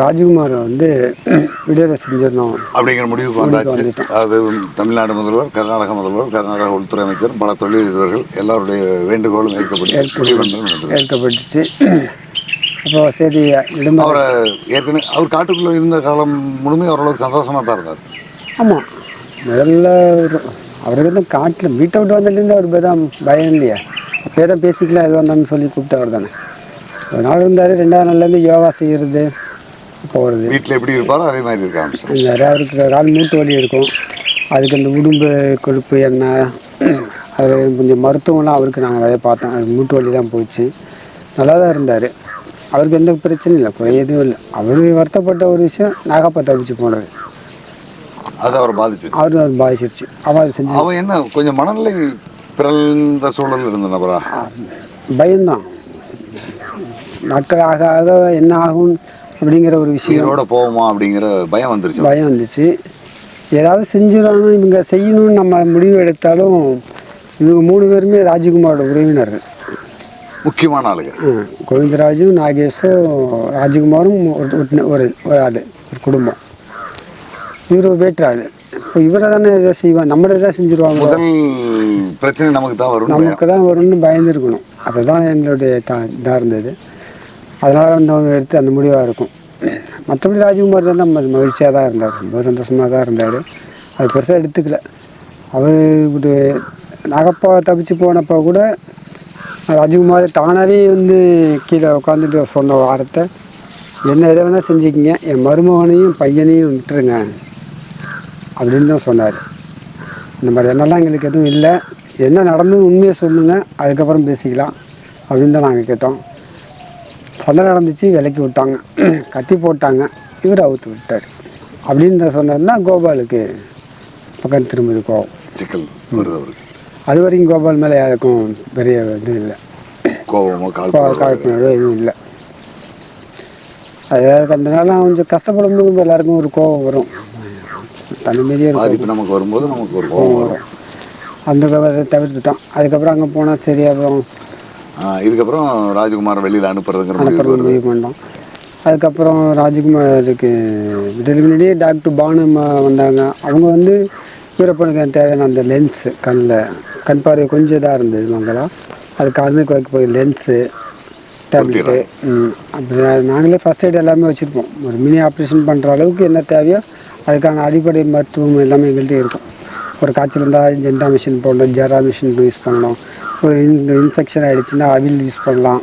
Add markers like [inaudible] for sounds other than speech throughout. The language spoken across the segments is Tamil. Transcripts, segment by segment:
ராஜ்குமார் வந்து விடுதலை செஞ்சிடணும் அப்படிங்கிற முடிவுக்கு வந்தாச்சு. அது தமிழ்நாடு முதல்வர் கர்நாடக முதல்வர் கர்நாடக உள்துறை அமைச்சர் பல தொழிலதிபர்கள் எல்லாருடைய வேண்டுகோளும் ஏற்கப்பட்டு ஏற்கப்பட்டுச்சு. அப்போ சரி அவரை ஏற்கனவே அவர் காட்டுக்குள்ளே இருந்த காலம் முழுமையாக ஓரளவுக்கு சந்தோஷமாக தான் இருந்தார். ஆமாம் முதல்ல அவருக்கு வந்து காட்டில் வீட்டை விட்டு வந்ததுலேருந்து அவர் தான் பயம் இல்லையா. அப்போ தான் பேசிக்கலாம் எது வந்தான்னு சொல்லி கூப்பிட்டவர் தானே. ஒரு நாள் இருந்தார் ரெண்டாவது நாள்லேருந்து யோகா செய்கிறது போகிறது வீட்டில் எப்படி இருப்பாரோ அதே மாதிரி இருக்க ஆரம்பிச்சார் நிறையா அவருக்கு கால் மூட்டு வலி இருக்கும். அதுக்கு அந்த உடும்பு கொழுப்பு எண்ணெய் அது கொஞ்சம் மருத்துவம்லாம் அவருக்கு நாங்கள் நிறைய பார்த்தோம். அது மூட்டு வலி தான் போச்சு. நல்லா தான் இருந்தார். அவருக்கு எந்த பிரச்சனையும் இல்லை. குறை எதுவும் இல்லை. அவர் வருத்தப்பட்ட ஒரு விஷயம் நாகப்பா தப்பிச்சு போனது. அது அவரை பாதிச்சிருச்சு. அவர் அது பாதிச்சிருச்சு. அவன் செஞ்சு அவன் என்ன கொஞ்சம் மனநிலை பிறந்த சூழல் இருந்த நபரா பயம்தான். நாட்கள் ஆக ஆக என்ன ஆகும் அப்படிங்கிற ஒரு விஷயம். உயிரோட போவோமா அப்படிங்கிற பயம் வந்துருச்சு. பயம் வந்துச்சு. ஏதாவது செஞ்சிடணும் இவங்க செய்யணும்னு நம்ம முடிவு எடுத்தாலும் இவங்க மூணு பேருமே ராஜகுமாரோட உறவினர்கள் முக்கியமான ஆளுங்க. கோவிந்தராஜும் நாகேஷும் ராஜகுமாரும் ஒரு ஒரு- ஆள் ஒரு குடும்பம். இவர் ஒரு வேற்று ஆள் இப்போ இவரை தானே எதை செய்வாங்க நம்மளை தான் செஞ்சுருவாங்க முதல் பிரச்சனை நமக்கு தான் வரும் நமக்கு தான் வரும்னு பயந்துருக்கணும். அதுதான் எங்களுடைய இதாக இருந்தது. அதனால் வந்து அவங்க எடுத்து அந்த முடிவாக இருக்கும். மற்றபடி ராஜ்குமார் தான் நம்ம மகிழ்ச்சியாக தான் இருந்தார். ரொம்ப சந்தோஷமாக தான் இருந்தார். அது பெருசாக எடுத்துக்கல. அவர் ஒரு நாகப்பா தப்பிச்சு போனப்போ கூட ராஜ்குமார் தானாகவே வந்து கீழே உட்காந்துட்டு சொன்ன வாரத்தை என்ன எதை வேணால் செஞ்சுக்கிங்க. என் மருமகனையும் பையனையும் விட்டுருங்க. அப்படின்னு தான் சொன்னார். இந்த மாதிரி என்னெல்லாம் எங்களுக்கு எதுவும் இல்லை. என்ன நடந்தது உண்மையை சொல்லுங்கள் அதுக்கப்புறம் பேசிக்கலாம். அப்படின்னு தான் நாங்கள் கேட்டோம். சண்டை நடந்துச்சு விலைக்கு விட்டாங்க. [clears throat] கட்டி போட்டாங்க. இவர் அவுத்து விட்டார். அப்படின்னு சொன்னார்னா கோபாலுக்கு பக்கம் திரும்புது கோவம். சிக்கல் வருது அவருக்கு. அது வரைக்கும் கோபால் மேலே யாருக்கும் பெரிய இது இல்லை. கோபமோ காழ்ப்புணர்வு எதுவும் இல்லை. அது அந்த நாளாக கொஞ்சம் கஷ்டப்படும் போது எல்லாருக்கும் ஒரு கோவம் வரும். இருக்கும். பாதிப்பு நமக்கு வரும்போது நமக்கு ஒரு கோபம் வரும். அந்த கோபத்தை தவிர்த்துட்டோம். அதுக்கப்புறம் அங்கே போனால் சரி அப்புறம் இதுக்கப்புறம் ராஜகுமார் வெளியில் அனுப்புறதுங்கிற முடிவு பண்ணோம் அதுக்கப்புறம் ராஜ்குமாருக்கு விடுதலை முன்னாடியே டாக்டர் பானு வந்தாங்க. அவங்க வந்து வீரப்பனுக்கு தேவையான அந்த லென்ஸு கண்ணில் கண் பார்வை கொஞ்சம் இதாக இருந்தது மங்களம் அது கண்ணுக்கு வைக்க போய் லென்ஸு டேப்லெட்டு அப்படி நாங்களே ஃபஸ்ட் எய்ட் எல்லாமே வச்சுருப்போம். ஒரு மினி ஆப்ரேஷன் பண்ணுற அளவுக்கு என்ன தேவையோ அதுக்கான அடிப்படை மருத்துவம் எல்லாமே எங்கள்கிட்ட இருக்கும். ஒரு காய்ச்சல் இருந்தால் ஜெண்டா மிஷின் போடணும் ஜெரா மிஷின் யூஸ் பண்ணணும். ஒரு இந்த இன்ஃபெக்ஷன் ஆகிடுச்சுன்னா அவில் யூஸ் பண்ணலாம்.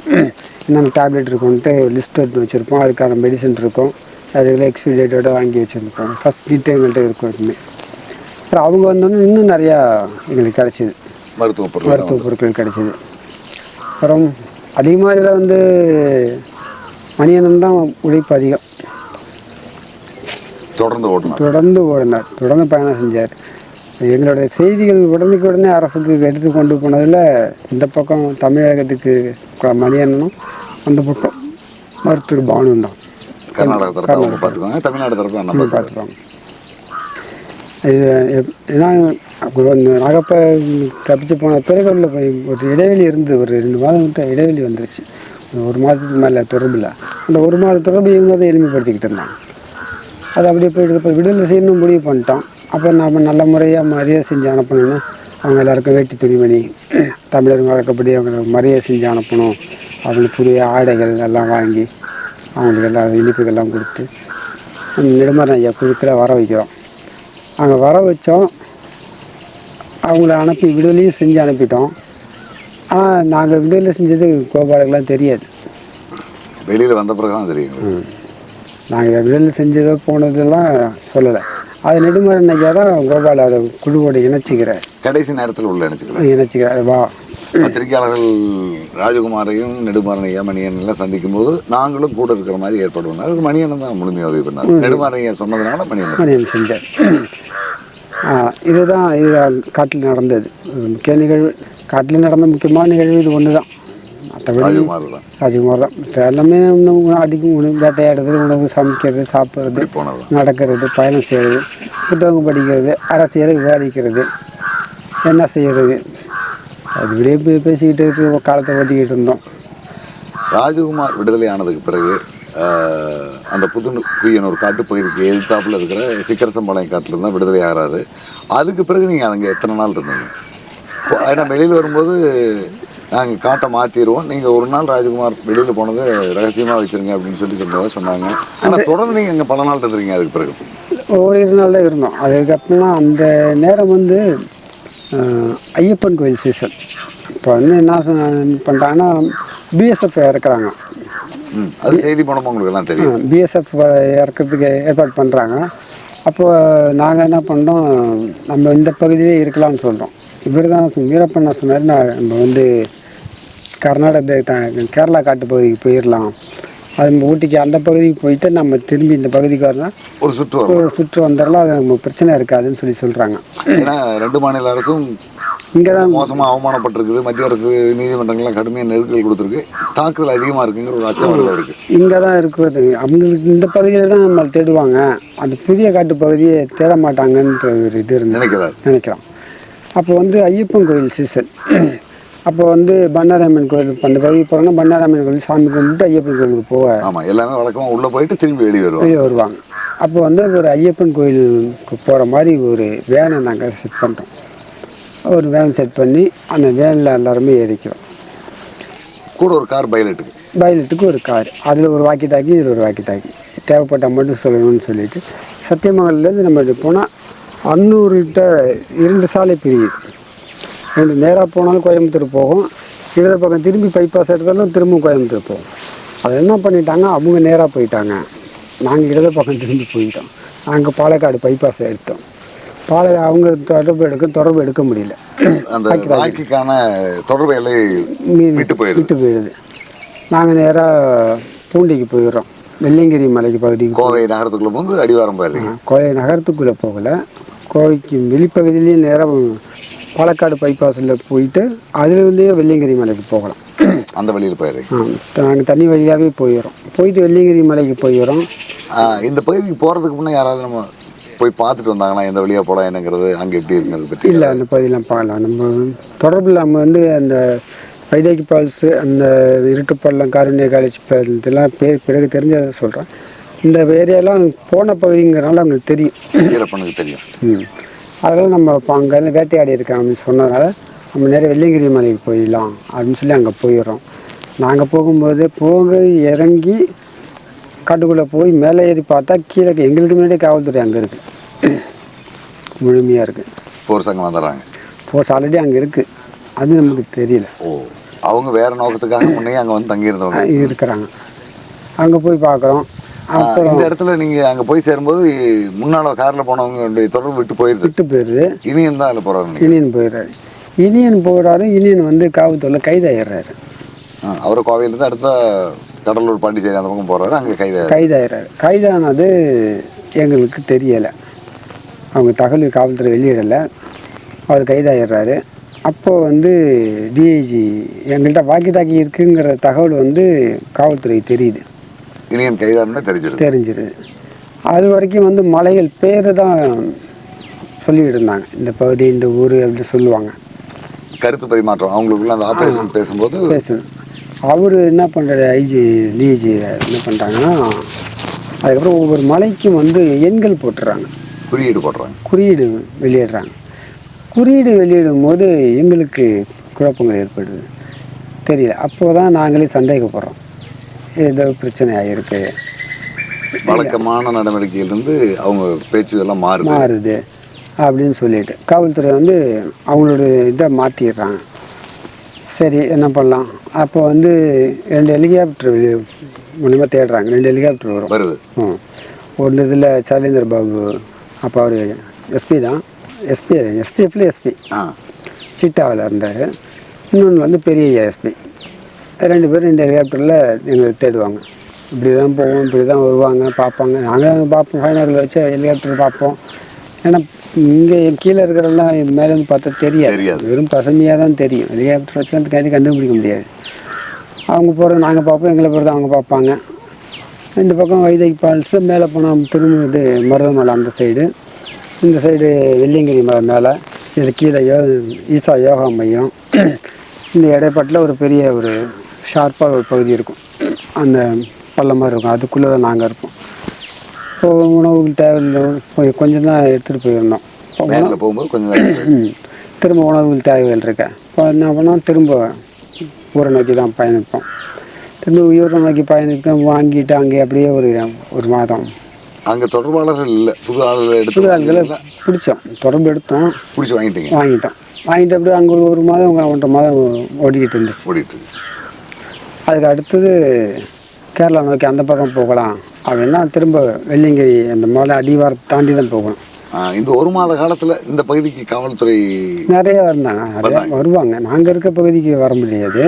என்னென்ன டேப்லெட் இருக்கும்ன்ட்டு லிஸ்ட் எடுத்து வச்சுருப்போம். அதுக்கான மெடிசன் இருக்கும். அதுக்குள்ள எக்ஸ்பிரி டேட்டோட வாங்கி வச்சுருப்போம் ஃபஸ்ட் கிட்டே எங்கள்கிட்ட இருக்கும் எப்பவுமே அப்புறம் அவங்க வந்தோன்னே இன்னும் நிறையா எங்களுக்கு கிடச்சிது. மருத்துவ பொருள் மருத்துவ பொருட்கள் கிடைச்சிது. அப்புறம் அதிகமாக இதில் வந்து மணியனன் தான் உழைப்பு அதிகம். தொடர்ந்து ஓடினார். தொடர்ந்து ஓடினார். தொடர்ந்து பயணம் செஞ்சார். எங்களுடைய செய்திகள் உடனுக்கு உடனே அரசுக்கு எடுத்து கொண்டு போனதில் இந்த பக்கம் தமிழகத்துக்கு மணியண்ணனும் அந்த பக்கம் மருத்துவர் பானுவும் தான். கர்நாடக தரப்பு அவங்க பார்த்துக்குவாங்க. தமிழ்நாடு தரப்பு அண்ணன் பார்த்துக்குவாங்க. பார்த்துப்பாங்க இது எப்- ஏன்னா நாகப்ப தப்பிச்சு போன பிறகு உள்ள போய் ஒரு இடைவெளி இருந்து ஒரு ரெண்டு மாதம் கிட்ட இடைவெளி வந்துருச்சு. ஒரு மாதத்துக்கு மேலே தொடர்பில். அந்த ஒரு மாத தொடர்பு இவங்க தான் எளிமைப்படுத்திக்கிட்டு இருந்தாங்க. அது அப்படியே போயிட்டு இப்போ விடுதலை செய்யணும் முடிவு பண்ணிட்டோம். அப்போ நாம் நல்ல முறையாக மரியாதை செஞ்சு அனுப்பணும்னு அவங்க எல்லாருக்கும் வேட்டி துணிமணி தமிழர் வழக்கப்படி அவங்க மரியாதை செஞ்சு அனுப்பணும் அவங்களுக்கு புதிய ஆடைகள் எல்லாம் வாங்கி அவங்களுக்கு எல்லாம் இனிப்புகள்லாம் கொடுத்து நெடுமாறன் ஐயா குழுக்களை வர வைக்கிறோம். அங்கே வர வச்சோம். அவங்கள அனுப்பி விடுதலையும் செஞ்சு அனுப்பிட்டோம். ஆனால் நாங்கள் விடுதலை செஞ்சது கோபாலுக்கெல்லாம் தெரியாது. வெளியில் வந்த பிறகு தான் தெரியும் நாங்கள் விடுதலை செஞ்சதோ போனதெல்லாம் சொல்லலை. அது நெடுமாறன் ஐயா தான் கோபால் அதை குழுவோட இணைச்சிக்கிறார். கடைசி நேரத்தில் உள்ள நினச்சிக்கலாம் இணைச்சிக்கிறார். வா. பத்திரிகையாளர்கள் ராஜகுமாரையும் நெடுமாறனையா மணியன் எல்லாம் சந்திக்கும் போது நாங்களும் கூட இருக்கிற மாதிரி ஏற்படுவோம் அதுக்கு மணியன் தான் முழுமையாக உதவி பண்ணார். நெடுமாறனையா சொன்னதுனால மணியன் மணியன் செஞ்சார். இதுதான் இது காட்டில் நடந்தது. முக்கிய நிகழ்வு காட்டில் நடந்த முக்கியமான நிகழ்வு இது ஒன்று தான் மற்றபடி தான் ராஜகுமார் தான் எல்லாமே உணவு அடிக்கும் உணவு வேட்டையாடுறது உணவு சமைக்கிறது சாப்பிட்றது நடக்கிறது பயணம் செய்கிறது புத்தகம் படிக்கிறது அரசியலை விவாதிக்கிறது என்ன செய்கிறது அது இப்படியே போய் பேசிக்கிட்டு இருக்கு, காலத்தை ஓட்டிக்கிட்டு இருந்தோம். ராஜகுமார் விடுதலை ஆனதுக்கு பிறகு அந்த புது குய்யனூர் காட்டுப்பகுதிக்கு எதிர்த்தாப்புல இருக்கிற சிக்கரசம்பாளையம் காட்டில் தான் விடுதலை ஆகிறாரு. அதுக்கு பிறகு நீங்கள் அங்கே எத்தனை நாள் இருந்தீங்க? ஏன்னா வெளியில் வரும்போது நாங்கள் காட்டை மாற்றிடுவோம் நீங்கள் ஒரு நாள் ராஜகுமார் வெளியில் போனது ரகசியமாக வச்சுருங்க அப்படின்னு சொல்லி சொன்னதாக சொன்னாங்க. ஆனால் தொடர்ந்து நீங்கள் அங்கே பல நாள் இருந்தீங்க அதுக்கு பிறகு? ஓரிரு நாள் தான் இருந்தோம். அதுக்கப்புறமா அந்த நேரம் வந்து ஐயப்பன் கோயில் சீசன் இப்போ வந்து என்ன பண்ணிட்டாங்கன்னா பிஎஸ்எஃப் இறக்குறாங்க. அது செய்தி மூலமாக உங்களுக்கு எல்லாம் தெரியும். பிஎஸ்எஃப் இறக்கிறதுக்கு ஏற்பாடு பண்ணுறாங்க அப்போ நாங்கள் என்ன பண்ணோம் நம்ம இந்த பகுதியிலே இருக்கலாம்னு சொல்கிறோம் இவர் தான் வீரப்பண்ணா சொன்னார் நான் நம்ம வந்து கர்நாடக கேரளா காட்டு பகுதிக்கு போயிடலாம் அது நம்ம ஊட்டிக்கு அந்த பகுதிக்கு போயிட்டு நம்ம திரும்பி இந்த பகுதிக்கு வரலாம். ஒரு சுற்று ஒரு சுற்று வந்துடலாம் அது நம்ம பிரச்சனை இருக்காதுன்னு சொல்லி சொல்கிறாங்க ஏன்னா ரெண்டு மாநில அரசும் இங்கே தான் மோசமாக அவமானப்பட்டிருக்குது. மத்திய அரசு நீதிமன்றங்கள்லாம் கடுமையாக நெருக்கல் கொடுத்துருக்கு. தாக்குதல் அதிகமாக இருக்குங்கிற ஒரு அச்சம் அவருக்கு. இங்கே தான் இருக்குது. அவங்களுக்கு இந்த பகுதியில் தான் நம்மளை தேடுவாங்க. அந்த புதிய காட்டு பகுதியை தேட மாட்டாங்கன்ற ஒரு இது இருந்து நினைக்கிறார். நினைக்கிறோம். அப்போ வந்து ஐயப்பன் கோயில் சீசன். அப்போ வந்து பண்ணாரம்மன் கோயில் அந்த பகுதிக்கு போகிறோம்னா பண்ணாரம்மன் கோயில் சாமி கும்பிட்டு ஐயப்பன் கோயிலுக்கு போக ஆமாம் எல்லாமே வழக்கமாக உள்ளே போயிட்டு திரும்பி வெளியே வருவாங்க. வெளியே வருவாங்க. அப்போ வந்து ஒரு ஐயப்பன் கோயிலுக்கு போகிற மாதிரி ஒரு வேனை நாங்கள் செட் பண்ணுறோம் ஒரு வேன் செட் பண்ணி அந்த வேனில் எல்லாருமே ஏறிக்கிறோம் கூட ஒரு கார் பைலட்டுக்கு. பைலட்டுக்கு ஒரு கார். அதில் ஒரு வாக்கி டாக்கி இதில் ஒரு வாக்கி டாக்கி தேவைப்பட்டால் மட்டும் சொல்லணும்னு சொல்லிட்டு சத்தியமங்கலேருந்து நம்ம போனால் அன்னூர்கிட்ட இரண்டு சாலை பிரியுது ரெண்டு நேராக போனாலும் கோயம்புத்தூர் போகும். இடது பக்கம் திரும்பி பைபாஸ் எடுத்தாலும் திரும்ப கோயம்புத்தூர் போகும். அதை என்ன பண்ணிட்டாங்க? அவங்க நேராக போயிட்டாங்க. நாங்கள் இடது பக்கம் திரும்பி போயிட்டோம். நாங்கள் பாலக்காடு பைபாஸ் எடுத்தோம். பால அவங்க தொடர்பு எடுக்க தொடர்பு எடுக்க முடியல. அந்த ராக்கிக்கான தொடர்பு எல்லை விட்டு போயிருது. விட்டு போயிடுது நாங்கள் நேராக பூண்டிக்கு போயிடுறோம். வெள்ளியங்கிரி மலைக்கு பகுதிக்கு கோவை நகரத்துக்குள்ள போது அடிவாரம் போயிடுறீங்க கோவை நகரத்துக்குள்ளே போகலை. கோவைக்கு வெளிப்பகுதியிலேயே நேராக பாலக்காடு பைபாஸில் போயிட்டு அதுலேருந்தே வெள்ளியங்கிரி மலைக்கு போகலாம். [clears throat] அந்த வழியில் போயிடுறீங்க. நாங்கள் தண்ணி வழியாகவே போயிடுறோம். போயிட்டு வெள்ளியங்கிரி மலைக்கு போயிடுறோம். இந்த பகுதிக்கு போகிறதுக்கு முன்னே யாராவது நம்ம போய் பார்த்துட்டு வந்தாங்கன்னா எந்த வழியாக போகலாம் என்னங்கிறது அங்கே எப்படி இருக்குங்கிறது பற்றி இல்லை அந்த பகுதியெலாம் பார்க்கலாம். நம்ம தொடர்பில் நம்ம வந்து அந்த வைதேகி ஃபால்ஸு அந்த இருட்டுப்பள்ளம் காருண்ய காலேஜ் இதெல்லாம் பேர் பிறகு தெரிஞ்சதை சொல்கிறேன் இந்த ஏரியாலாம் போன பகுதிங்கிறனால அவங்களுக்கு தெரியும். தெரியும். அதெல்லாம் நம்ம இப்போ அங்கேருந்து வேட்டையாடி இருக்கேன் அப்படின்னு சொன்னதுனால நம்ம நேரம் வெள்ளியங்கிரி மலைக்கு போயிடலாம் அப்படின்னு சொல்லி அங்கே போயிடுறோம். நாங்கள் போகும்போது போக இறங்கி காட்டுக்குள்ளே போய் மேலே ஏறி பார்த்தா கீழே எங்களுக்கு முன்னாடியே காவல்துறை அங்கே இருக்குது [clears throat] முழுமையாக இருக்குது போர் சங்கம் வந்துடுறாங்க. ஃபோர்ஸ் ஆல்ரெடி அங்கே இருக்குது அது நமக்கு தெரியல. ஓ அவங்க வேற நோக்கத்துக்காக முன்னே அங்கே வந்து தங்கியிருந்தவங்க. இருக்கிறாங்க. அங்கே போய் பார்க்குறோம். இந்த இடத்துல நீங்கள் அங்கே போய் சேரும்போது முன்னால் காரில் போனவங்களுடைய தொடர்பு விட்டு போயிருது. விட்டு போயிடுது இனியும் தான் அதில் போகிறாரு இனியன் போயிடுறாரு இனியன் போகிறாரு இனியன் வந்து காவல்துறையில் கைதாயிடுறாரு அவரை கோவையிலேருந்து அடுத்த கடலூர் பாண்டிச்சேரி அந்த பக்கம் போகிறாரு அங்கே கைது கைதாயிடுறாரு கைதானது எங்களுக்கு தெரியலை. அவங்க தகவல் காவல்துறை வெளியிடலை. அவர் கைதாயிடுறாரு அப்போது வந்து டிஐஜி எங்கள்கிட்ட வாக்கி டாக்கி இருக்குங்கிற தகவல் வந்து காவல்துறை தெரியுது. இனியன் கைதாருன்னு தெரிஞ்சிருது. தெரிஞ்சிருது அது வரைக்கும் வந்து மலைகள் பேரை தான் சொல்லிட்டு இருந்தாங்க இந்த பகுதி இந்த ஊர் அப்படின்னு சொல்லுவாங்க. கருத்து பரிமாற்றம் அவங்களுக்குள்ள அந்த ஆப்ரேஷன் பேசும்போது அவர் என்ன பண்ணுறாரு ஐஜி டிஐஜி என்ன பண்ணுறாங்கன்னா அதுக்கப்புறம் ஒவ்வொரு மலைக்கும் வந்து எண்கள் போட்டுறாங்க. குறியீடு போடுறாங்க. குறியீடு வெளியிடுறாங்க. குறியீடு வெளியிடும் போது எங்களுக்கு குழப்பங்கள் ஏற்படுது. தெரியல. அப்போ தான் நாங்களே சந்தேகப்படுறோம். ஏதோ பிரச்சனை ஆகிருக்கு வழக்கமான நடவடிக்கையிலிருந்து அவங்க பேச்சு எல்லாம் மாறுது. மாறுது. அப்படின்னு சொல்லிட்டு. காவல்துறை வந்து அவங்களோட இதை மாற்றிடுறாங்க சரி என்ன பண்ணலாம்? அப்போ வந்து ரெண்டு ஹெலிகாப்டர் மூலியமாக தேடுறாங்க. ரெண்டு ஹெலிகாப்டர் வரும். வருது. ம் ஒன்று இதில் சைலேந்தர் பாபு அப்போ அவர் எஸ்பி தான். எஸ்பி எஸ்டிஎஃப்ல எஸ்பி ஆ. சிட்டாவில் இருந்தார். இன்னொன்று வந்து பெரிய எஸ்பி ரெண்டு பேரும் ரெண்டு ஹெலிகாப்டரில் எங்களை தேடுவாங்க. இப்படி தான் போவோம் இப்படி தான் வருவாங்க பார்ப்பாங்க. நாங்கள் பார்ப்போம் ஃபைனரில் வச்சு ஹெலிகாப்டர் பார்ப்போம். ஏன்னா இங்கே கீழே இருக்கிறவங்களாம் மேலேருந்து பார்த்தா தெரியாது. வெறும் பசுமையாக தான் தெரியும். ஹெலிகாப்டர் வச்சு அந்த கைது கண்டுபிடிக்க முடியாது. அவங்க போகிறது நாங்கள் பார்ப்போம் எங்களை போகிறது அவங்க பார்ப்பாங்க. இந்த பக்கம் வைதை ஃபால்ஸு மேலே போனால் திரும்ப இது மருதமலை அந்த சைடு இந்த சைடு வெள்ளியங்கிரி மலை மேலே. இது கீழே யோ ஈசா யோகா மையம். இந்த இடைப்பட்டில் ஒரு பெரிய ஒரு ஷார்ப்பாக ஒரு பகுதி இருக்கும். அந்த பள்ளமாக இருக்கும். அதுக்குள்ளே தான் நாங்கள் இருப்போம். இப்போ உணவுகள் தேவையில்லை. போய் கொஞ்சம் தான் எடுத்துகிட்டு போயிருந்தோம். போகும்போது கொஞ்சம். [clears throat] திரும்ப உணவுகள் தேவைகள் இருக்கு. இப்போ என்ன பண்ணோம் திரும்ப ஊரை நோக்கி தான் பயணிப்போம். திரும்ப ஊரை நோக்கி பயணிப்போம் வாங்கிட்டு அங்கே அப்படியே ஒரு ஒரு மாதம். அங்கே தொடர்பாளர்கள் இல்லை. புது ஆளுகளை எடுத்து புது ஆள்களை பிடிச்சோம். தொடர்பு எடுத்தோம். பிடிச்சி வாங்கிட்டீங்க. வாங்கிட்டோம். வாங்கிட்டு அப்படியே அங்கே ஒரு மாதம் ஒன்றரை மாதம் ஓடிக்கிட்டு இருந்துச்சு. ஓடிட்டு இருக்கு. அதுக்கு அடுத்தது கேரளா நோக்கி அந்த பக்கம் போகலாம் அப்படின்னா திரும்ப வெள்ளியங்கிரி அந்த மலை அடிவாரத்தை தாண்டி தான் போகணும். இந்த ஒரு மாத காலத்தில் இந்த பகுதிக்கு காவல்துறை நிறைய இருந்தாங்க நிறைய வருவாங்க. நாங்கள் இருக்க பகுதிக்கு வர முடியாது.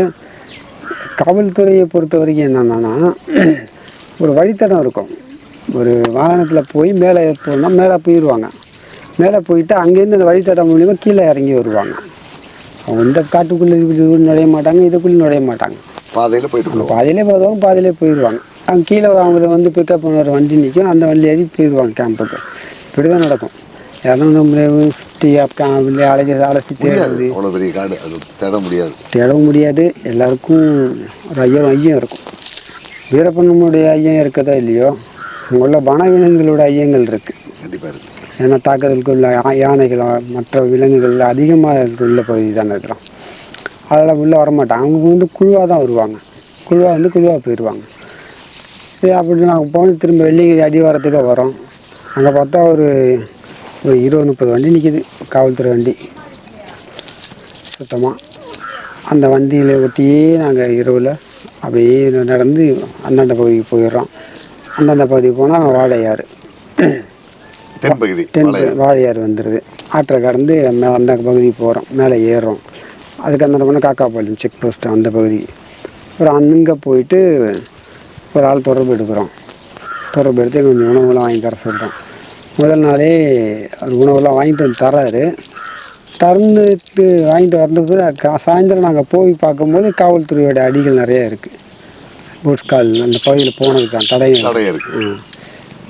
காவல்துறையை பொறுத்த வரைக்கும் என்னென்னா ஒரு வழித்தடம் இருக்கும். ஒரு வாகனத்தில் போய் மேலே போனால் மேலே போயிடுவாங்க மேலே போயிட்டு அங்கேருந்து அந்த வழித்தடம் மூலிமா கீழே இறங்கி வருவாங்க. அவங்க இந்த காட்டுக்குள்ளே நுழைய மாட்டாங்க இதுக்குள்ளே நுழைய மாட்டாங்க. பாதையில் போயிட்டு பாதியிலே வருவாங்க பாதியிலே போயிடுவாங்க. அவங்க கீழே அவங்க வந்து பிக்கப் பண்ண ஒரு வண்டி நிற்கும் அந்த வண்டி ஏறி போயிடுவாங்க கேம்புக்கு இப்படி தான் நடக்கும். யாரும் நம்ம சுற்றி அப்படி அழைச்சி முடியாது. தேடுறது அவ்வளோ பெரிய காடு. அது தேட முடியாது. தேடவும் முடியாது. எல்லாருக்கும் ஒரு ஐயம் ஐயம் இருக்கும். வீரப்பண்ணனுடைய ஐயம் இருக்கதோ இல்லையோ உள்ள வனவிலங்குகளோட ஐயங்கள் இருக்குது கண்டிப்பாக இருக்கு. ஏன்னா தாக்குதலுக்கு உள்ள யா- யானைகள் மற்ற விலங்குகள் அதிகமாக உள்ள பகுதி தானே இருக்கிறோம். அதெல்லாம் உள்ளே வரமாட்டாங்க. அவங்க வந்து குழுவாக தான் வருவாங்க. குழுவாக வந்து குழுவாக போயிடுவாங்க சரி அப்படி நாங்கள் போன திரும்ப வெள்ளிங்கிரி அடிவாரத்துக்கு வரோம் அங்கே பார்த்தா ஒரு ஒரு இருபது முப்பது வண்டி நிற்கிது காவல்துறை வண்டி. சுத்தமாக அந்த வண்டியில் ஒட்டியே நாங்கள் இரவில் அப்படியே நடந்து அந்தாண்ட பகுதிக்கு போயிடுறோம். அந்தாண்ட பகுதிக்கு போனால் வாழையாறு. தென்பகுதி மலை வாழையாறு. வந்துடுது ஆற்றை கடந்து மே அந்த பகுதிக்கு போகிறோம் மேலே ஏறுறோம். அதுக்கு அந்த போனால் காக்காப்பாளையம் செக் போஸ்ட் அந்த பகுதி. அப்புறம் அங்கே போயிட்டு ஒரு ஆள் தொடர்பு எடுக்கிறோம். தொடர்பு எடுத்து கொஞ்சம் உணவுலாம் வாங்கி தர சொல்கிறோம் முதல் நாளே அவர் உணவுலாம் வாங்கிட்டு வந்து தராரு தந்துட்டு வாங்கிட்டு வந்த பிறகு கா- சாயந்தரம் நாங்கள் போய் பார்க்கும்போது காவல்துறையோட அடிகள் நிறைய இருக்குது பூட்ஸ் கால் அந்த பகுதியில் போனதுக்கான தடயம் தடை இருக்கு. ம்.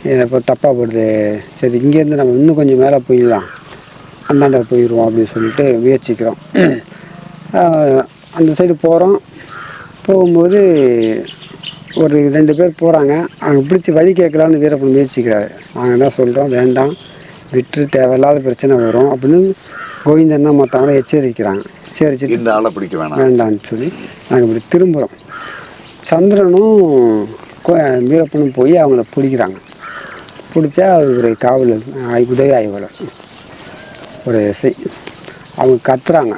இது இப்போ தப்பாக போடுது. சரி இங்கேருந்து நம்ம இன்னும் கொஞ்சம் மேலே போயிடலாம். அந்தாண்ட போயிடுவோம் அப்படின்னு சொல்லிட்டு முயற்சிக்கிறோம். அந்த சைடு போகிறோம் போகும்போது ஒரு ரெண்டு பேர் போகிறாங்க அவங்க பிடிச்சி வழி கேட்கலான்னு வீரப்பன் முயற்சிக்கிறாரு. நாங்கள் என்ன சொல்கிறோம் வேண்டாம். விட்டு தேவையில்லாத பிரச்சனை வரும் அப்படின்னு கோவிந்தன்னா மற்றவங்கள எச்சரிக்கிறாங்க. எச்சரிச்சுட்டு இந்த ஆளை பிடிக்க வேணாம். வேண்டாம்னு சொல்லி நாங்கள் இப்படி திரும்புகிறோம் சந்திரனும் வீரப்பனும் போய் அவங்கள பிடிக்கிறாங்க. பிடிச்சா ஒரு காவல் ஆய்- உதவி ஆய்வாளர். ஒரு எஸ்ஐ அவங்க கத்துறாங்க.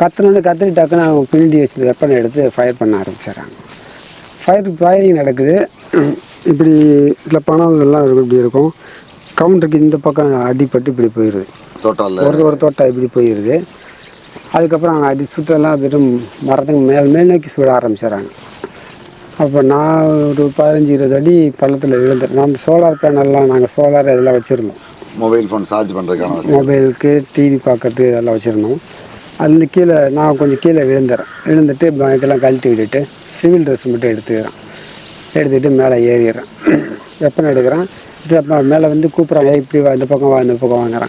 கத்துனோடனே கத்திரி டக்குன்னு அவங்க பின்னாடி வச்சு வெப்பனை எடுத்து ஃபயர் பண்ண ஆரம்பிச்சிடுறாங்க. ஃபயர் ஃபயரிங் நடக்குது. இப்படி இதில் பணம் இதெல்லாம் இருக்கும் இப்படி இருக்கும். கவுண்டருக்கு இந்த பக்கம் அடிபட்டு இப்படி போயிடுது தோட்டால. ஒரு ஒரு தோட்டம் இப்படி போயிடுது அதுக்கப்புறம் அவங்க அடி சுற்றெல்லாம் வெறும் மரத்துக்கு மேல் மேல் நோக்கி சுட ஆரம்பிச்சிடறாங்க. அப்போ நான் ஒரு பதினஞ்சு இருபது அடி பள்ளத்தில் விழுந்தேன் நம்ம சோலார் பேனல்லாம் நாங்கள் சோலார் இதெல்லாம் வச்சுருந்தோம். மொபைல் ஃபோன் சார்ஜ் பண்ணுறதுக்கான மொபைலுக்கு டிவி பார்க்கறதுக்கு இதெல்லாம் வச்சுருந்தோம். அதுலேருந்து கீழே நான் கொஞ்சம் கீழே விழுந்துறேன். விழுந்துட்டு பேக்கெல்லாம் கழட்டி விட்டுட்டு சிவில் ட்ரெஸ் மட்டும் எடுத்துக்கிறேன். எடுத்துக்கிட்டு மேலே ஏறிடுறேன். வெப்பன் எடுக்கிறேன்? அப்போ மேலே வந்து கூப்பிட்றாங்க "ஏய், இப்படி இந்த பக்கம் வா இந்த பக்கம் வாங்குறாங்க.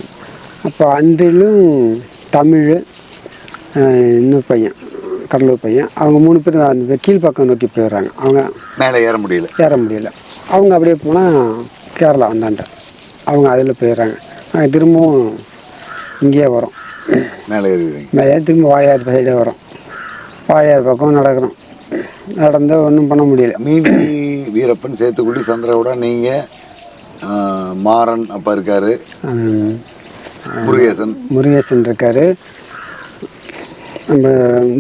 அப்போ அன்றிலும் தமிழ் இன்னொரு பையன் கடலூர் பையன் அவங்க மூணு பேரும் அந்த கீழ்ப்பக்கம் நோக்கி போயிடுறாங்க. அவங்க மேலே ஏற முடியல. ஏற முடியல. அவங்க அப்படியே போனால் கேரளா வந்தாண்ட அவங்க அதில் போயிடுறாங்க. நாங்கள் திரும்பவும் இங்கேயே வரோம். மேலே ஏறிடுவீங்க. மேலே திரும்ப வாழையார் சைடே வரோம். வாழையார் பக்கம் நடக்கிறோம் நடந்து ஒன்றும் பண்ண முடியல. மீதி வீரப்பன் சேத்துக்குடி சந்திராவோட நீங்கள் மாறன் அப்பா இருக்காரு. முருகேசன். முருகேசன் இருக்கார். நம்ம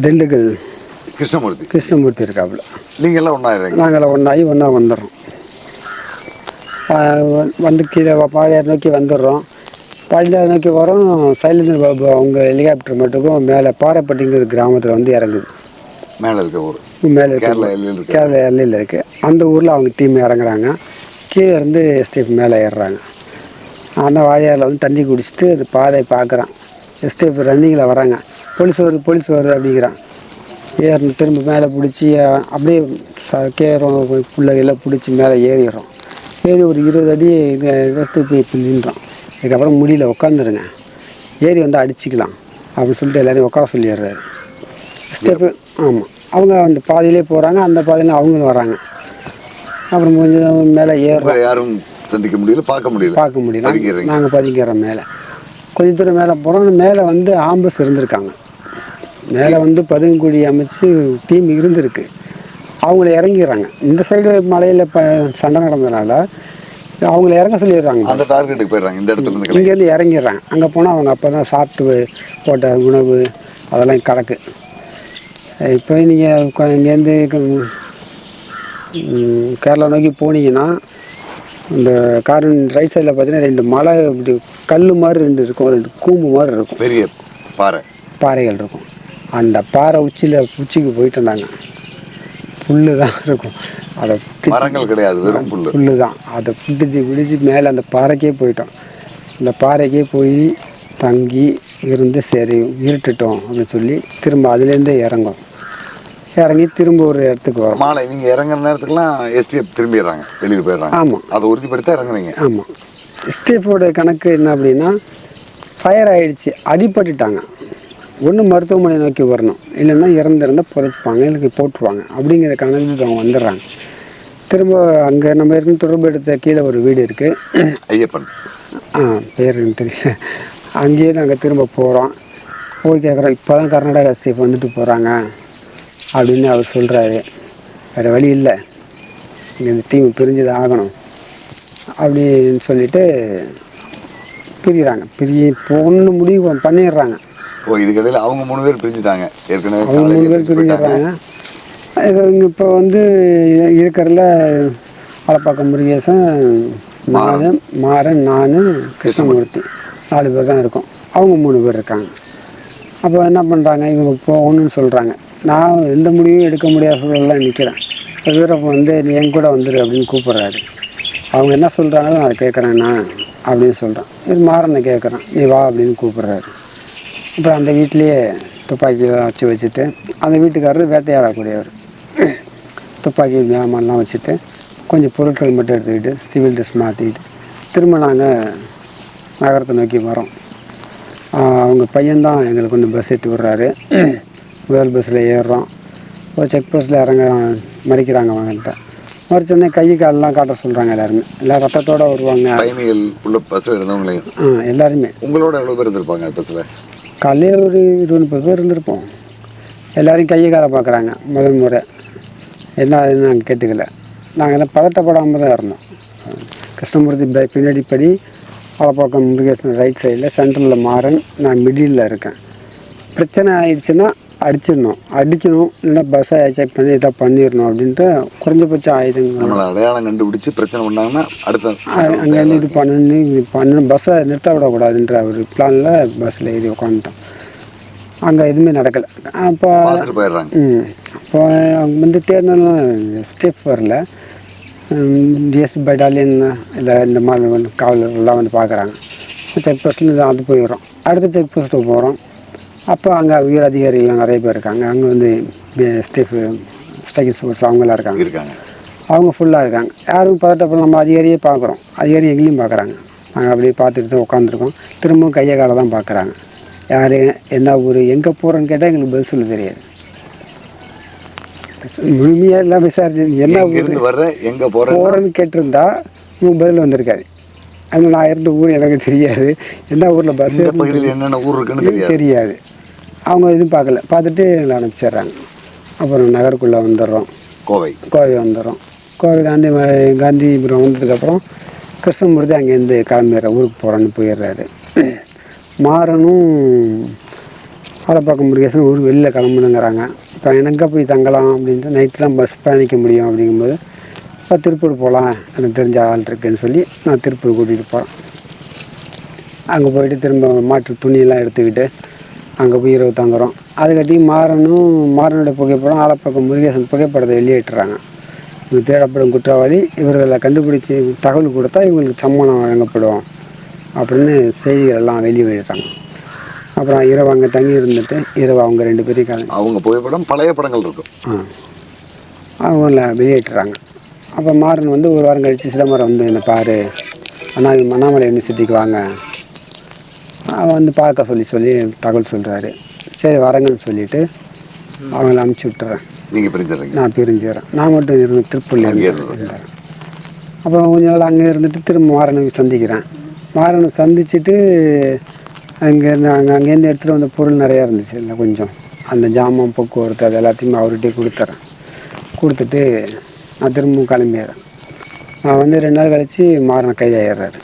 திண்டுக்கல் கிருஷ்ணமூர்த்தி. கிருஷ்ணமூர்த்தி இருக்காப்புல. நீங்கள் எல்லாம் ஒன்றா இருங்க. நாங்கள் ஒன்றாகி ஒன்றா வந்துடுறோம். வந்து கீழே பாளையார் நோக்கி வந்துடுறோம். பாளையார் நோக்கி வரோம் சைலேந்திர பாபு அவங்க ஹெலிகாப்டர் மட்டுக்கும் மேலே பாறைப்பட்டிங்கிற கிராமத்தில் வந்து இறங்குது. மேலே இருக்க ஊர். மேலே கேரளா கேரளா எல்லையில் இருக்குது அந்த ஊரில் அவங்க டீம் இறங்குறாங்க. கீழே இருந்து எஸ்டேப் மேலே ஏறுறாங்க. அந்த வாழையாரில் வந்து தண்ணி குடிச்சிட்டு அந்த பாதை பார்க்குறான் எஸ்டேப் ரன்னிங்கில் வராங்க போலீஸ் வருது போலீஸ் வருது அப்படிங்கிறான். ஏறணும் திரும்ப மேலே பிடிச்சி அப்படியே ச- கேறோம் பிள்ளைகள்லாம் பிடிச்சி மேலே ஏறிடுறோம். ஏறி ஒரு இருபது அடி எடுத்து போய் இப்படி நின்றோம் இதுக்கப்புறம் முடியல உட்காந்துருங்க ஏறி வந்து அடிச்சுக்கலாம் அப்படின்னு சொல்லிட்டு எல்லாரையும் உட்கார சொல்லிடுறாரு. ஸ்டெப்பு ஆமாம் அவங்க அந்த பாதையிலே போகிறாங்க அந்த பாதையில் அவங்களும் வராங்க. அப்புறம் கொஞ்சம் மேலே உங்களை யாரும் சந்திக்க முடியல பார்க்க முடியல. பார்க்க முடியல. நாங்கள் பதுங்கிறோம் மேலே. கொஞ்ச தூரம் மேலே போகிறோம் மேலே வந்து ஆம்பஸ் இருந்திருக்காங்க. மேலே வந்து பதுங்குடி அமைச்சு டீம் இருந்திருக்கு. அவங்கள இறங்கிடுறாங்க. இந்த சைடு மலையில் இப்போ சண்டை நடந்ததுனால அவங்கள இறங்க சொல்லிடுறாங்க. அந்த டார்கெட்டுக்கு போயிடுறாங்க இந்த இடத்துல இருந்து. இங்கேருந்து இறங்கிடுறாங்க. அங்கே போனால் அவங்க அப்போ தான் சாப்பிட்டு போட்ட உணவு அதெல்லாம் கிடக்கு இப்போ நீங்கள் இங்கேருந்து கேரளா நோக்கி போனீங்கன்னா இந்த காரின் ரைட் சைடில் பார்த்தீங்கன்னா ரெண்டு மலை இப்படி கல் மாதிரி ரெண்டு இருக்கும். ரெண்டு கூம்பு மாதிரி இருக்கும். பெரிய பாறை. பாறைகள் இருக்கும். அந்த பாறை உச்சியில் உச்சிக்கு போயிட்டு இருந்தாங்க புல்லு தான் இருக்கும். அதை மரங்கள் கிடையாது வெறும் புல்லு. புல்லு தான் அதை பிடிச்சி பிடிச்சி மேலே அந்த பாறைக்கே போயிட்டோம். அந்த பாறைக்கே போய் தங்கி இருந்து சரி இருட்டுட்டோம் அப்படின்னு சொல்லி திரும்ப அதுலேருந்தே இறங்கும் இறங்கி திரும்ப ஒரு இடத்துக்கு வரோம். மாலை நீங்க இறங்குற நேரத்துக்குலாம் எஸ்டிஎஃப் திரும்பிடுறாங்க வெளியில் போயிடுறாங்க. ஆமாம் அதை உறுதிப்படுத்த இறங்குறீங்க ஆமாம் ஸ்டேஃபோட கணக்கு என்ன அப்படின்னா ஃபயர் ஆயிடுச்சு அடிபட்டுட்டாங்க. ஒன்று மருத்துவமனை நோக்கி வரணும். இல்லைன்னா இறந்துருந்தா புதைப்பாங்க இல்லை போட்டுருவாங்க. அப்படிங்கிற கணக்கு அவங்க வந்துடுறாங்க. திரும்ப அங்கே நம்ம ஏற்கனவே தொடர்பு எடுத்த கீழே ஒரு வீடு இருக்குது ஐயப்பன். ஆ பேர் தெரியல. அங்கேயே நாங்கள் திரும்ப போகிறோம் போய் கேட்குறோம் இப்போ தான் கர்நாடகா ஸ்டேஃப் வந்துட்டு போகிறாங்க அப்படின்னு அவர் சொல்கிறாரு வேறு வழி இல்லை. இங்கே இந்த டீம் பிரிஞ்சு தான் ஆகணும் அப்படின்னு சொல்லிட்டு பிரிகிறாங்க பிரிய பொண்ணு முடிவு பண்- பண்ணிடுறாங்க. ஓ இதுக்கிடையில் அவங்க மூணு பேர் பிரிஞ்சுட்டாங்க. ஏற்கனவே அவங்க மூணு பேர் பிரிஞ்சு போயிட்டாங்க. பிரிஞ்சிடுறாங்க இங்கே இப்போ வந்து இருக்கிறதுல வளப்பாக்கம் முருகேசன் நான் மாறன் நான் கிருஷ்ணமூர்த்தி நாலு பேர் தான் இருக்கோம். அவங்க மூணு பேர் இருக்காங்க. அப்போ என்ன பண்ணுறாங்க இவங்க போகணும்னு சொல்கிறாங்க நான் எந்த முடிவும் எடுக்க முடியாத சூழலாம் நிற்கிறேன் இப்போ வீரப்ப வந்து நீ என் கூட வந்துடு அப்படின்னு கூப்பிட்றாரு. அவங்க என்ன சொல்கிறாங்களோ நான் அதை கேட்குறேண்ணா அப்படின்னு சொல்கிறேன் இது மாறனை கேட்குறேன் நீ வா அப்படின்னு கூப்பிட்றாரு. அப்புறம் அந்த வீட்லேயே துப்பாக்கி வச்சு வச்சுட்டு அந்த வீட்டுக்காரர் வேட்டையாடக்கூடியவர். துப்பாக்கி வியாபாரம்லாம் வச்சுட்டு கொஞ்சம் பொருட்கள் மட்டும் எடுத்துக்கிட்டு சிவில் ட்ரெஸ் மாற்றிக்கிட்டு திரும்ப நாங்கள் நகரத்தை நோக்கி வரோம். அவங்க பையன்தான் எங்களுக்கு வந்து பஸ் ஏற்றி விட்றாரு. முதல் பஸ்ஸில் ஏறுறோம். ஒரு செக் போஸ்ட்டில் இறங்க மறிக்கிறாங்க அவங்கள்ட்ட மறிச்சோடனே கை காலெலாம் காட்ட சொல்கிறாங்க எல்லாருமே. எல்லாம் ரத்தத்தோடு வருவாங்க. பயணிகள் உள்ள பஸ்ஸில் இருந்தவங்களையும். ஆ எல்லாருமே. உங்களோட எவ்வளோ பேர் இருந்திருப்பாங்க பஸ்ஸில் காலையில் ஒரு இருபது முப்பது பேர் இருந்திருப்போம். எல்லோரும் கையை காலை பார்க்குறாங்க முதல் முறை. என்ன அதுன்னு நாங்கள் கேட்டுக்கல. நாங்கள் எல்லாம் பதட்டப்படாமல் தான் இருந்தோம். கிருஷ்ணமூர்த்தி பை- பின்னாடி படி பலப்பக்கம் முருகேசன் ரைட் சைடில் சென்டரில் மாறன் நான் மிடில் இருக்கேன். பிரச்சனை ஆயிடுச்சுன்னா அடிச்சிடணும். அடிக்கணும் இல்லைன்னா பஸ்ஸை செக் பண்ணி இதை பண்ணிடணும் அப்படின்ட்டு குறைஞ்சபட்ச ஆயுதங்கள். நம்மளை அடையாளம் கண்டுபிடிச்சு பிரச்சனை பண்ணாங்கன்னா அடுத்த அங்கேருந்து இது பண்ணணும் இது பண்ணணும். பஸ்ஸை நிறுத்த விடக்கூடாதுன்ற ஒரு பிளானில் பஸ்ஸில் ஏறி உட்காந்துட்டோம் அங்கே எதுவுமே நடக்கலை. அப்போ போயிடுறாங்க. ம் அப்போ அவங்க வந்து தேடினாலும் ஸ்டெப் வரல. டிஎஸ்பி பட்டாலியன் இல்லை இந்த மாதிரி வந்து காவலர்கள்லாம் வந்து பார்க்குறாங்க. செக் போஸ்ட்டில் அது போயிடுறோம். அடுத்த செக் போஸ்ட்டுக்கு போகிறோம் அப்போ அங்கே உயர் அதிகாரிகள் நிறைய பேர் இருக்காங்க. அங்கே வந்து ஸ்டெஃப் ஸ்டெகி ஸ்போர்ட்ஸ் அவங்களாம் இருக்காங்க. இருக்காங்க. அவங்க ஃபுல்லாக இருக்காங்க. யாரும் பதட்டப்பட நம்ம அதிகாரியே பார்க்குறோம். அதிகாரி எங்கேயும் பார்க்குறாங்க. நாங்கள் அப்படியே பார்த்துட்டு தான் உட்காந்துருக்கோம் திரும்பவும் கையை காலை தான் பார்க்குறாங்க. யார் என்ன ஊர் எங்கே போகிறோன்னு கேட்டால் எங்களுக்கு பதில் சொல்ல தெரியாது. முழுமையாக எல்லாம் விசாரிச்சு என்ன ஊர் வர்ற எங்க போற போகிறேன்னு கேட்டிருந்தா உங்களுக்கு பதில் வந்திருக்காது. அங்கே நான் இருந்த ஊர் எனக்கு தெரியாது. என்ன ஊரில் பஸ் என்னென்ன ஊர் இருக்குன்னு தெரியாது. அவங்க எதுவும் பார்க்கல. பார்த்துட்டு எங்களை அனுப்பிச்சிடுறாங்க. அப்புறம் நகருக்குள்ளே வந்துடுறோம். கோவை. கோவை வந்துடுறோம். கோவை காந்தி காந்திபுரம் வந்ததுக்கப்புறம் கிருஷ்ணமூர்த்தி அங்கேருந்து கிளம்பிடுற ஊருக்கு போகிறோன்னு போயிடுறாரு. மாறனும் ஆலப்பாக்கம் முருகேசன் ஊர் வெளியில் கிளம்பணுங்கிறாங்க. இப்போ எங்கே போய் தங்கலாம் அப்படின்ட்டு தான் பஸ் பயணிக்க முடியும் அப்படிங்கும்போது இப்போ திருப்பூர் போகலாம் எனக்கு தெரிஞ்ச ஆள் இருக்குன்னு சொல்லி நான் திருப்பூர் கூட்டிகிட்டு போகிறேன் அங்கே போயிட்டு திரும்ப மாட்டு துணியெல்லாம் எடுத்துக்கிட்டு அங்கே போய் இரவு தங்குறோம். அதுக்கட்டி மாறனும் மாறனுடைய புகைப்படம் ஆலப்பக்கம் முருகேசன் புகைப்படத்தை வெளியேற்றுறாங்க இது தேடப்படும் குற்றவாளி இவர்களை கண்டுபிடிச்சி தகவல் கொடுத்தா இவங்களுக்கு சம்மணம் வழங்கப்படும் அப்படின்னு செய்திகள் எல்லாம் வெளியே வெளியிடுறாங்க. அப்புறம் இரவு அங்கே தங்கி இருந்துட்டு இரவு அவங்க ரெண்டு பேரையும் கல அவங்க புகைப்படம் பழைய படங்கள் இருக்கும். ஆ. அவங்கள வெளியேற்றுறாங்க அப்போ மாறன் வந்து ஒரு வாரம் கழித்து சிதம்பரம் வந்து என்னை பாரு அண்ணா இது அண்ணாமலை யூனிவர்சிட்டிக்கு வாங்க. வந்து பார்க்க சொல்லி சொல்லி தகவல் சொல்கிறாரு சரி வரங்கன்னு சொல்லிட்டு அவங்கள அமுச்சு விட்டுறேன். நீங்க பிரிஞ்சிடுறீங்க. நான் பிரிஞ்சுறேன் நான் மட்டும் இருந்து திருப்பூர்ல. இருந்தேன் அப்புறம் கொஞ்ச நாள் அங்கே இருந்துட்டு திரும்ப மாறனை சந்திக்கிறேன். மாறனை சந்திச்சுட்டு அங்கேருந்து அங்கே அங்கேருந்து எடுத்துகிட்டு வந்த பொருள் நிறையா இருந்துச்சு இல்லை கொஞ்சம். அந்த ஜாமான் போக்குவரத்து அது எல்லாத்தையுமே அவர்கிட்டயே கொடுத்துட்றேன் கொடுத்துட்டு நான் திரும்பவும் கிளம்பிடுறேன். நான் வந்து ரெண்டு நாள் கழித்து மாறனை கைதாயிடுறாரு